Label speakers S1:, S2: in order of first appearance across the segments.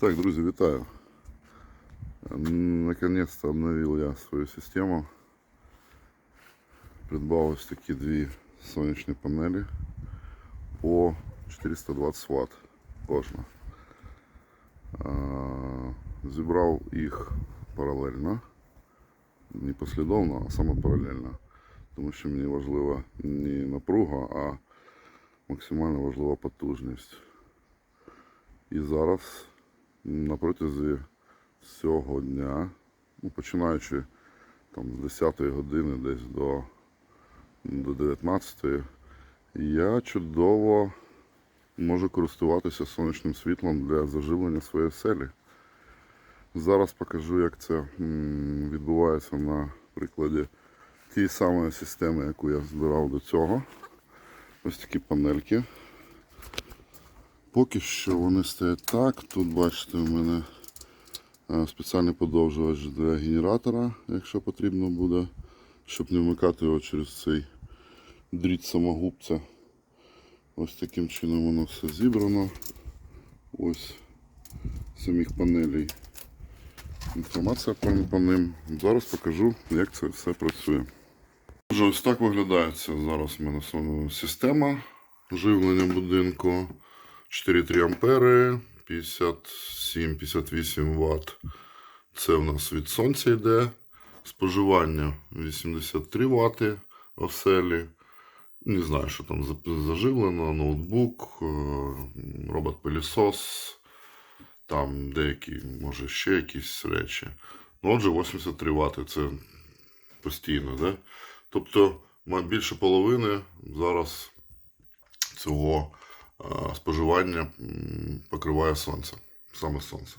S1: Так, друзі, вітаю. Наконец-то обновил я свою систему. Придбав ось такі дві сонячні панелі по 420 Вт кожна. Зібрав їх паралельно, не послідовно, а саме паралельно. Тому що мені важлива не напруга, а максимально важлива потужність. І зараз на протязі цього дня, ну, починаючи там, з 10 години десь до, до 19, я чудово можу користуватися сонячним світлом для заживлення своєї селі. Зараз покажу, як це відбувається на прикладі тієї самої системи, яку я збирав до цього. Ось такі панельки. Поки що вони стоять так. Тут бачите, у мене е, спеціальний подовжувач для генератора, якщо потрібно буде, щоб не вмикати його через цей дріт самогубця. Ось таким чином воно все зібрано. Ось самих панелей. Інформація по, ним. Зараз покажу, як це все працює. Отже, ось так виглядає зараз у мене система живлення будинку. 4,3 ампери, 57-58 Вт. Це в нас від сонця йде. Споживання 83 Вт оселі. Не знаю, що там заживлено, ноутбук, е, робот-пилісос, там деякі, може, ще якісь речі. Ну, отже, 83 Вт це постійно, да? Тобто більше половини зараз цього споживання покриває сонце, саме сонце.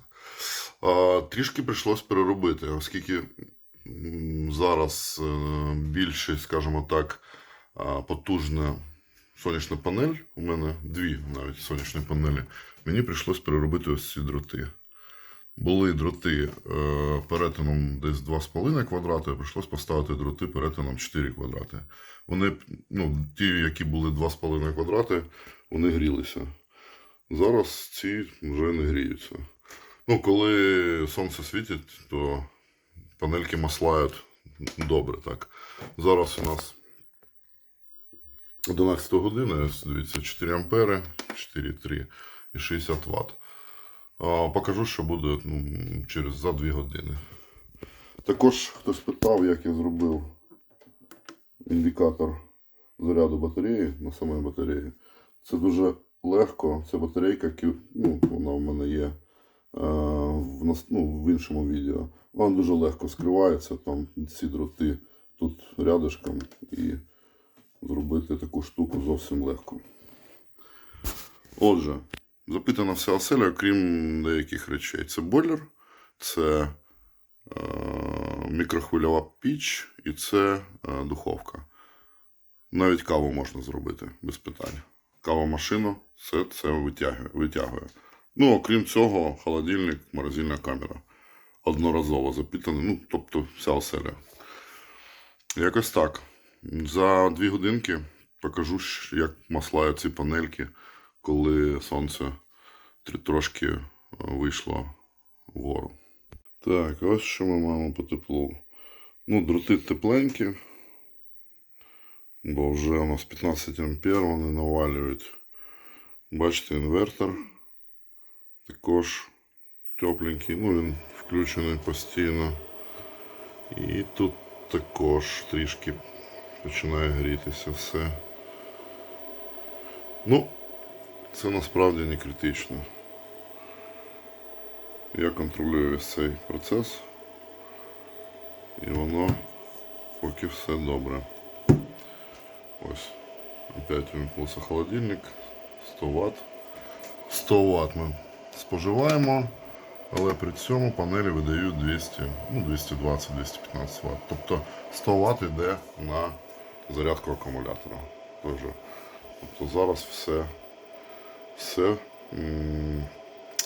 S1: Трішки прийшлось переробити, оскільки зараз е, більше, скажімо так, потужна сонячна панель. У мене дві навіть сонячні панелі. Мені прийшлось переробити ось ці дроти. Були дроти е, перетином десь 2,5 квадрати, прийшлось поставити дроти перетином 4 квадрати. Вони, ну, ті, які були 2,5 квадрати, вони грілися. Зараз ці вже не гріються. Ну, коли сонце світить, то панельки маслають добре. так. Зараз у нас 11 година, дивіться, 4 ампери, 4,3 і 60 Вт. Покажу, що буде ну, через за 2 години. Також хтось питав, як я зробив індикатор заряду батареї на самій батареї. Це дуже легко. Ця батарейка, ну, вона в мене є е, в, нас- ну, в іншому відео. Вона дуже легко скривається, там ці дроти тут рядышком і зробити таку штуку зовсім легко. Отже, запитана вся оселя, окрім деяких речей. Це бойлер, це е, мікрохвильова піч і це е, духовка. Навіть каву можна зробити без питань. Кавомашину все це витягує. Ну, окрім цього, холодильник, морозильна камера. Одноразово запитана, ну, тобто вся оселя. Якось так. За дві годинки покажу, як маслають ці панельки, коли сонце трошки е, вийшло вгору. Так, ось що ми маємо по теплу. Ну, дроти тепленькі, бо вже у нас 15 ампер вони навалюють. Бачите, інвертор також тепленький, ну він включений постійно. І тут також трішки починає грітися все. Ну, це насправді не критично. Я контролюю весь цей процес. І воно поки все добре. Ось. Опять вимкнувся холодильник. 100 Вт. 100 Вт ми споживаємо, але при цьому панелі видають 200, ну 220-215 Вт. Тобто 100 Вт йде на зарядку акумулятора. Тобто зараз все, все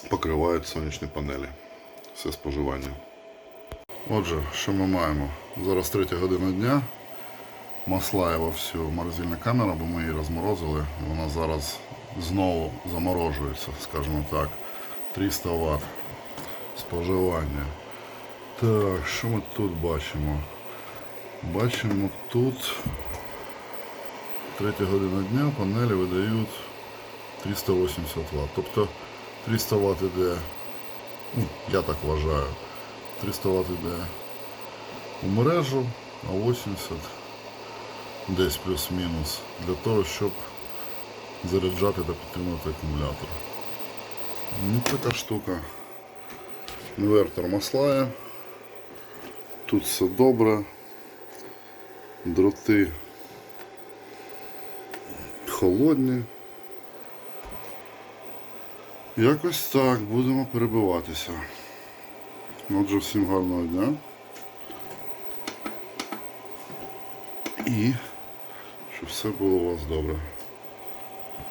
S1: покривають сонячні панелі. Все споживання. Отже, що ми маємо? Зараз третя година дня. Маслає вовсю морозильна камера, бо ми її розморозили. Вона зараз знову заморожується, скажімо так. 300 Вт споживання. Так, що ми тут бачимо? Бачимо тут третя година дня панелі видають 380 Вт. Тобто 300 Вт іде, ну, я так вважаю, 300 Вт іде у мережу, а 80 десь плюс-мінус для того, щоб заряджати та підтримувати акумулятор. Ну, така штука. Інвертор маслає. Тут все добре. Дроти холодні. Якось так будемо перебиватися. Отже, всім гарного дня. І щоб все було у вас добре.